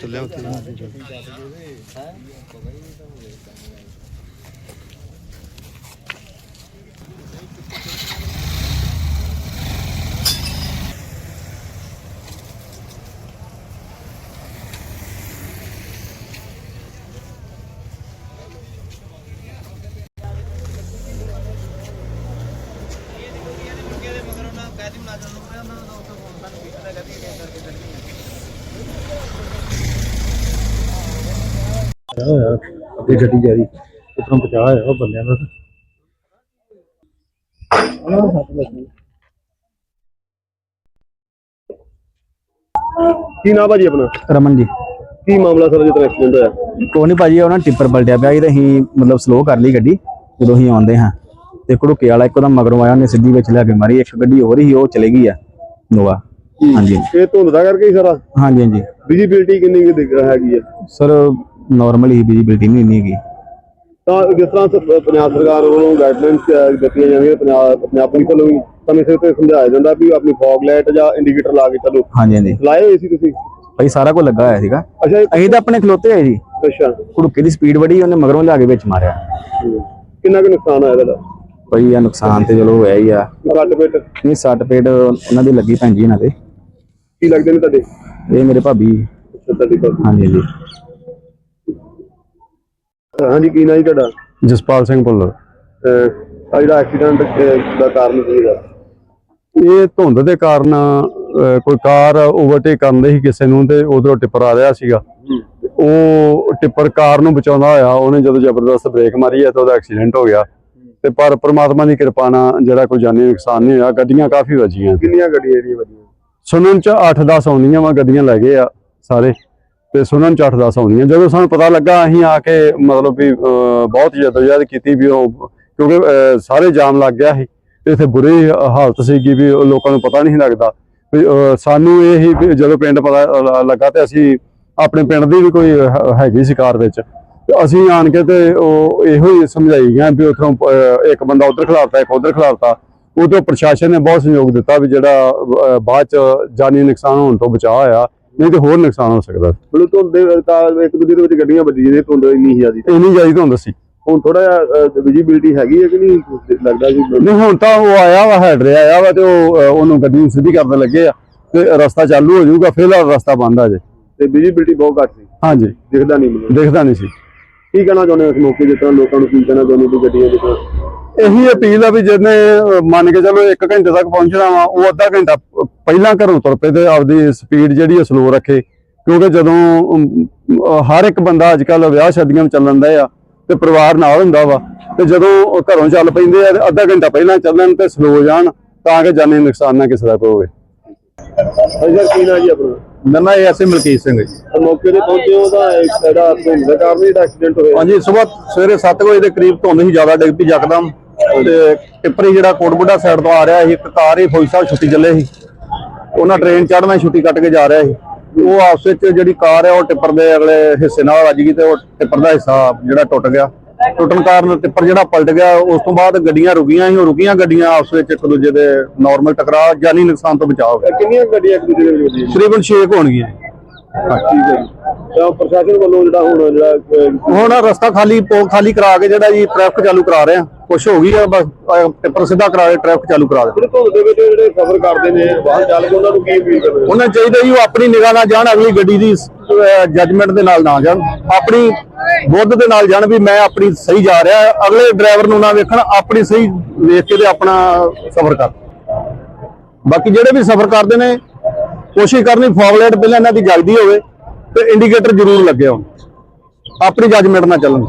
ਚੱਲਿਆ ਉੱਥੇ ਹੋਇਆ ਅੱਗੇ ਗੱਡੀ ਜਾ ਰਹੀ। ਉਤੋਂ ਬਚਾ ਹੋਇਆ ਉਹ ਬੰਦਿਆਂ ਦਾ। ਕੀ ਨਾਮ ਭਾਜੀ ਆਪਣਾ? ਰਮਨ ਜੀ। ਕੀ ਮਾਮਲਾ ਸਰ ਜਦੋਂ ਐਕਸੀਡੈਂਟ ਹੋਇਆ? ਕੋਈ ਨਹੀਂ ਭਾਜੀ ਉਹਨਾਂ ਟਿੱਪਰ ਪਲਟਿਆ ਪਿਆ ਸੀ ਤੇ ਅਸੀਂ ਮਤਲਬ ਸਲੋ ਕਰ ਲਈ ਗੱਡੀ ਜਦੋਂ ਅਸੀਂ ਆਉਂਦੇ ਹਾਂ। ਤੇ ਘੜੁੱਕੇ ਵਾਲਾ ਇੱਕਦਮ ਮਗਰੋਂ ਆਇਆ ਉਹਨੇ ਸਿੱਧੀ ਵਿੱਚ ਲਿਆ ਕੇ ਮਾਰੀ। ਇੱਕ ਗੱਡੀ ਹੋਰ ਹੀ ਉਹ ਚਲੇ ਗਈ ਆ ਨੋਵਾ ਹਾਂਜੀ। ਇਹ ਧੁੰਦ ਦਾ ਕਰਕੇ ਹੀ ਸਾਰਾ? ਹਾਂਜੀ ਹਾਂਜੀ। ਵਿਜ਼ਿਬਿਲਟੀ ਕਿੰਨੀ ਕੁ ਦਿਖ- ਹੈਗੀ ਹੈ ਸਰ ਨਾਰਮਲ ਹੀ ਵਿਜ਼ਿਬਿਲਟੀ ਨਹੀਂ ਇੰਨੀ ਹੈਗੀ। ਤਾਂ ਜਿਸ ਤਰ੍ਹਾਂ ਸ- ਪੰਜਾਬ ਸਰਕਾਰ ਵੱਲੋਂ ਗਾਈਡਲਾਈਨਸ ਦਿੱਤੀਆਂ ਜਾਂਦੀਆਂ ਪੰਜਾਬ ਪੰਜਾਬ ਪੁਲਿਸ ਵੱਲੋਂ ਵੀ ਸਮੇਂ ਸਿਰ ਤੇ ਸਮਝਾਇਆ ਜਾਂਦਾ ਵੀ ਆਪਣੀ ਫੌਗ ਲਾਈਟ ਜਾਂ ਇੰਡੀਕੇਟਰ ਲਾ ਕੇ ਚੱਲੋ। ਹਾਂਜੀ ਹਾਂਜੀ। ਲਾਏ ਹੋਏ ਸੀ ਤੁਸੀਂ? ਭਾਈ ਸਾਰਾ ਕੁਝ ਲੱਗਾ ਹੋਇਆ ਸੀਗਾ। ਅੱਛਾ। ਇਹ- ਅਸੀਂ ਤਾਂ ਆਪਣੇ ਖਲੋਤੇ ਹੋਏ ਜੀ। ਅੱਛਾ। ਘੜੁੱਕੇ ਦੀ ਸਪੀਡ ਬੜੀ ਉਹਨੇ ਮਗਰੋਂ ਲਿਆ ਕੇ ਵਿੱਚ ਮਾਰਿਆ। ਕਿੰਨਾ ਕੁ ਨੁਕਸਾਨ ਹੋਇਆ ਇਹਦਾ? ਭਾਈ ਇਹ ਨੁਕਸਾਨ ਤੇ ਚਲੋ ਹੋਇਆ ਹੀ ਆ। ਕੱਟ ਪਿੱਟ? ਨਹੀਂ ਸੱਟ ਪੇਟ ਉਹਨਾਂ ਦੀ ਲੱਗੀ ਭੈਣ ਜੀ ਇਹਨਾਂ ਦੇ। ਕੀ ਲੱਗਦੇ ਨੇ ਤੁਹਾਡੇ? ਇਹ ਮੇਰੇ ਭਾਬੀ ਅੱਛਾ, ਤੁਹਾਡੀ ਗੱਲ ਹਾਂਜੀ ਹਾਂਜੀ। ਹਾਂਜੀ ਕੀ ਨਾਂ ਜੀ ਤੁਹਾਡਾ? ਜਸਪਾਲ ਸਿੰਘ ਭੁੱਲਰ। ਆਹ ਜਿਹੜਾ ਐਕਸੀਡੈਂਟ ਦਾ ਕਾਰਨ ਕੀ ਹੈਗਾ ਇਹ ਧੁੰਦ ਦੇ ਕਾਰਨ ਅਹ, ਕੋਈ ਕਾਰ ਓਵਰਟੇਕ ਕਰਨ ਦੀ ਸੀ ਕਿਸੇ ਨੂੰ ਤੇ ਉਧਰੋਂ ਟਿੱਪਰ ਆ ਰਿਹਾ ਸੀਗਾ। ਤੇ ਉਹ ਟਿੱਪਰ ਕਾਰ ਨੂੰ ਬਚਾਉਂਦਾ ਹੋਇਆ ਉਹਨੇ ਜਦੋਂ ਜ਼ਬਰਦਸਤ ਬ੍ਰੇਕ ਮਾਰੀ ਹੈ ਤਾਂ ਉਹਦਾ ਐਕਸੀਡੈਂਟ ਹੋ ਗਿਆ। ਤੇ ਪਰ ਪ੍ਰਮਾਤਮਾ ਦੀ ਕਿਰਪਾ ਨਾਲ ਜਿਹੜਾ ਕੋਈ ਜਾਨੀ ਨੁਕਸਾਨ ਨਹੀਂ ਹੋਇਆ ਗੱਡੀਆਂ ਕਾਫੀ ਵੱਜੀਆਂ। ਕਿੰਨੀਆਂ ਗੱਡੀਆਂ ਜਿਹੜੀਆਂ ਵਧੀਆ ਸੁਣਨ ਚ 8-10 ਆਉਂਦੀਆਂ ਵਾ ਗੱਡੀਆਂ ਲੈ ਗਏ ਆ ਸਾਰੇ। ਤੇ ਸੁਣਨ ਚ 8-10 ਆਉਂਦੀਆਂ। ਜਦੋਂ ਸਾਨੂੰ ਪਤਾ ਲੱਗਾ ਅਸੀਂ ਆ ਕੇ ਮਤਲਬ ਵੀ ਅਹ, ਬਹੁਤ ਜਦੋਜਹਿਦ ਕੀਤੀ ਵੀ ਉਹ ਕਿਉਂਕਿ ਸਾਰੇ ਜਾਮ ਲੱਗ ਗਿਆ ਸੀ। ਇੱਥੇ ਬੁਰੀ ਹਾਲਤ ਸੀਗੀ ਵੀ ਲੋਕਾਂ ਨੂੰ ਪਤਾ ਨਹੀਂ ਲੱਗਦਾ। ਵੀ ਸਾਨੂੰ ਇਹ ਹੀ ਜਦੋਂ ਪਿੰਡ ਪਤਾ ਲੱਗਾ ਤੇ ਅਸੀਂ ਆਪਣੇ ਪਿੰਡ ਦੀ ਵੀ ਕੋਈ ਹੈਗੀ ਸੀ ਕਾਰ ਵਿੱਚ। ਅਸੀਂ ਆਣ ਕੇ ਤੇ ਉਹ ਇਹੋ ਹੀ ਸਮਝਾਈ ਗਿਆ ਵੀ ਉਥੋਂ ਇੱਕ ਬੰਦਾ ਉਧਰ ਖਿਲਾਰਤਾ ਇੱਕ ਉਧਰ ਖਿਲਾਰਤਾ। ਉਦੋਂ ਪ੍ਰਸ਼ਾਸਨ ਨੇ ਬਹੁਤ ਸਹਿਯੋਗ ਦਿੱਤਾ ਵੀ ਜਿਹੜਾ ਬਾਅਦ ਚ ਜਾਨੀ ਨੁਕਸਾਨ ਹੋਣ ਤੋਂ ਬਚਾ ਹੋਇਆ। ਨਹੀਂ ਤੇ ਹੋਰ ਨੁਕਸਾਨ ਹੋ ਸਕਦਾ। ਸੀ। ਮਤਲਬ ਧੁੰਦ ਦੇ ਤਾਂ ਇੱਕ ਦੂਜੇ ਦੇ ਵਿੱਚ ਗੱਡੀਆਂ ਵੱਜੀ ਜਿਹਦੇ ਧੁੰਦ ਇੰਨੀ ਜ਼ਿਆਦੀ ਇੰਨੀ ਜਾਈ ਤੋਂ ਦੱਸੀ ਹੁਣ ਥੋੜਾ ਜਿਹਾ ਵਿਜ਼ਿਬਿਲਟੀ ਹੈਗੀ ਹੈ ਕਿ ਨਹੀਂ? ਲੱਗਦਾ ਜੀ ਨਹੀਂ ਹੁਣ ਤਾਂ ਉਹ ਆਇਆ ਵਾ ਹੈਡ ਰਿਹਾ ਆਇਆ ਵਾ ਤੇ ਉਹ ਉਹਨੂੰ ਗੱਡੀ ਨੂੰ ਸਿੱਧੀ ਕਰਨ ਲੱਗੇ ਆ ਤੇ ਰਸਤਾ ਚਾਲੂ ਹੋ ਜਾਊਗਾ ਫਿਲਹਾਲ ਰਸਤਾ ਬੰਦ ਆ ਜੇ। ਤੇ ਵਿਜ਼ਿਬਿਲਟੀ ਬਹੁਤ ਘੱਟ ਸੀ। ਹਾਂਜੀ। ਦਿਖਦਾ ਨਹੀਂ ਮੈਨੂੰ। ਦਿਖਦਾ ਨਹੀਂ ਸੀ। ਕੀ ਕਹਿਣਾ ਚਾਹੁੰਦੇ ਹੋ ਇਸ ਮੌਕੇ ਜਿਸ ਤਰ੍ਹਾਂ ਲੋਕਾਂ ਨੂੰ ਕੀ ਕਹਿਣਾ ਚਾਹੁੰਦੇ ਹੋ ਗੱਡੀਆਂ ਦੇ ਕੋਲ ਇਹੀ ਅਪੀਲ ਆ ਵੀ ਜਿਹਨੇ ਮੰਨ ਕੇ ਚਲੋ 1 ਘੰਟੇ ਤੱਕ ਪਹੁੰਚਣਾ ਵਾ ਉਹ ਅੱਧਾ ਘੰਟਾ ਪਹਿਲਾਂ ਘਰੋਂ ਤੁਰ ਪਏ ਤੇ ਆਪਦੀ ਸਪੀਡ ਜਿਹੜੀ ਹੈ ਸਲੋ ਰੱਖੇ। ਕਿਉਂਕਿ ਜਦੋਂ ਹਰ ਇੱਕ ਬੰਦਾ ਅੱਜ ਕੱਲ ਵਿਆਹ ਸ਼ਾਦੀਆਂ ਵਿੱਚ ਚੱਲਣ ਦਾ ਆ ਤੇ ਪਰਿਵਾਰ ਨਾਲ ਹੁੰਦਾ ਵਾ ਤੇ ਜਦੋਂ ਘਰੋਂ ਚੱਲ ਪੈਂਦੇ ਆ ਅੱਧਾ ਘੰਟਾ ਪਹਿਲਾਂ ਚੱਲਣ ਤੇ ਸਲੋ ਜਾਣ ਤਾਂ ਕਿ ਜਾਨੀ ਨੁਕਸਾਨ ਨਾ ਕਿਸੇ ਦਾ ਕੋਈ ਹੋਵੇ। ਅਜਰ ਕੀ ਨਾ ਜੀ ਆਪਣਾ? ਮੇਰਾ ਨਾਮ ਐਸੇ ਮਲਕੀਤ ਸਿੰਘ ਜੀ। ਮੌਕੇ ਤੇ ਪਹੁੰਚੇ ਇੱਕ ਜਿਹੜਾ ਧੁੰਦ ਦੇ ਕਾਰਨ ਜਿਹੜਾ ਐਕਸੀਡੈਂਟ ਹੋਇਆ। ਹਾਂਜੀ ਸਵੇਰ ਸਵੇਰੇ 7 ਵਜੇ ਦੇ ਕਰੀਬ ਧੁੰਦ ਹੀ ਜ਼ਿਆਦਾ ਡਿੱਗ ਪਈ ਯਕਦਮ। ਤੇ ਟਿੱਪਰ ਜਿਹੜਾ ਕੋਟਬੁੱਢਾ ਸਾਈਡ ਤੋਂ ਆ ਰਿਹਾ ਸੀ ਇੱਕ ਕਾਰ ਹੀ ਫੌਜੀ ਸਾਹਿਬ ਛੁੱਟੀ ਚੱਲੇ ਸੀ। ਉਹਨਾਂ ਟ੍ਰੇਨ ਚੜ੍ਹਨਾ ਛੁੱਟੀ ਕੱਟ ਕੇ ਜਾ ਰਿਹਾ ਸੀ। ਉਹ ਆਪਸ ਵਿੱਚ ਜਿਹੜੀ ਕਾਰ ਹੈ ਉਹ ਟਿੱਪਰ ਦੇ ਅਗਲੇ ਹਿੱਸੇ ਨਾਲ ਵੱਜ ਗਈ ਤੇ ਉਹ ਟਿੱਪਰ ਦਾ ਹਿੱਸਾ ਜਿਹੜਾ ਟੁੱਟ ਗਿਆ। ਟੁੱਟਣ ਕਾਰਨ ਟਿੱਪਰ ਜਿਹੜਾ ਪਲਟ ਗਿਆ ਉਸ ਤੋਂ ਬਾਅਦ ਗੱਡੀਆਂ ਰੁਕੀਆਂ ਸੀ ਉਹ ਰੁਕੀਆਂ ਗੱਡੀਆਂ ਆਪਸ ਵਿੱਚ ਇੱਕ ਦੂਜੇ ਦੇ ਨਾਰਮਲ ਟਕਰਾਅ ਜਾਨੀ ਨੁਕਸਾਨ ਤੋਂ ਬਚਾਅ ਹੋ ਗਿਆ। ਕਿੰਨੀਆਂ ਗੱਡੀਆਂ ਇੱਕ ਦੂਜੇ ਦੇ ਵਿੱਚ ਵੱਜੀਆਂ ਤਕਰੀਬਨ 6 ਹੋਣਗੀਆਂ। ਠੀਕ ਹੈ ਜੀ। ਤਾਂ ਪ੍ਰਸ਼ਾਸਨ ਵੱਲੋਂ ਜਿਹੜਾ ਹੁਣ ਜਿਹੜਾ ਹੁਣ ਰਸਤਾ ਖਾਲੀ ਪੋ ਖਾਲੀ ਕਰਾ ਕੇ ਜਿਹੜਾ ਜੀ ਟ੍ਰੈਫਿਕ ਚਾਲੂ ਕਰਾ ਰਹੇ ਆ। ਕੁਛ ਹੋ ਗਈ ਆ ਬਸ ਟਿੱਪਰ ਸਿੱਧਾ ਕਰਾ ਕੇ ਟ੍ਰੈਫਿਕ ਚਾਲੂ ਕਰਾ ਦੇ। ਧੁੰਦ ਦੇ ਵਿੱਚ ਜਿਹੜੇ ਸਫ਼ਰ ਕਰਦੇ ਨੇ ਵਾਹਨ ਚਾਲਕ ਉਹਨਾਂ ਨੂੰ ਕੀ ਅਪੀਲ ਕਰਦੇ ਉਹਨਾਂ ਚਾਹੀਦਾ ਜੀ ਉਹ ਆਪਣੀ ਨਿਗਾਹ ਨਾਲ ਜਾਣ ਅਗਲੀ ਗੱਡੀ ਦੀ ਜੱਜਮੈਂਟ ਦੇ ਨਾਲ ਨਾ ਜਾਣ। ਆਪਣੀ ਬੁੱਧ ਦੇ ਨਾਲ ਜਾਣ ਵੀ ਮੈਂ ਆਪਣੀ ਸਹੀ ਜਾ ਰਿਹਾ ਅਗਲੇ ਡਰਾਈਵਰ ਨੂੰ ਨਾ ਵੇਖਣ ਆਪਣੀ ਸਹੀ ਵੇਖ ਕੇ ਤੇ ਆਪਣਾ ਸਫ਼ਰ ਕਰ। ਬਾਕੀ ਜਿਹੜੇ ਵੀ ਸਫ਼ਰ ਕਰਦੇ ਨੇ ਕੋਸ਼ਿਸ਼ ਕਰਨੀ ਫੋਗਲਾਈਟ ਪਹਿਲਾਂ ਇਹਨਾਂ ਦੀ ਜਲਦੀ ਹੋਵੇ ਤੇ ਇੰਡੀਕੇਟਰ ਜ਼ਰੂਰ ਲੱਗੇ ਹੋਣ। ਆਪਣੀ ਜੱਜਮੈਂਟ ਨਾਲ ਚੱਲਣ।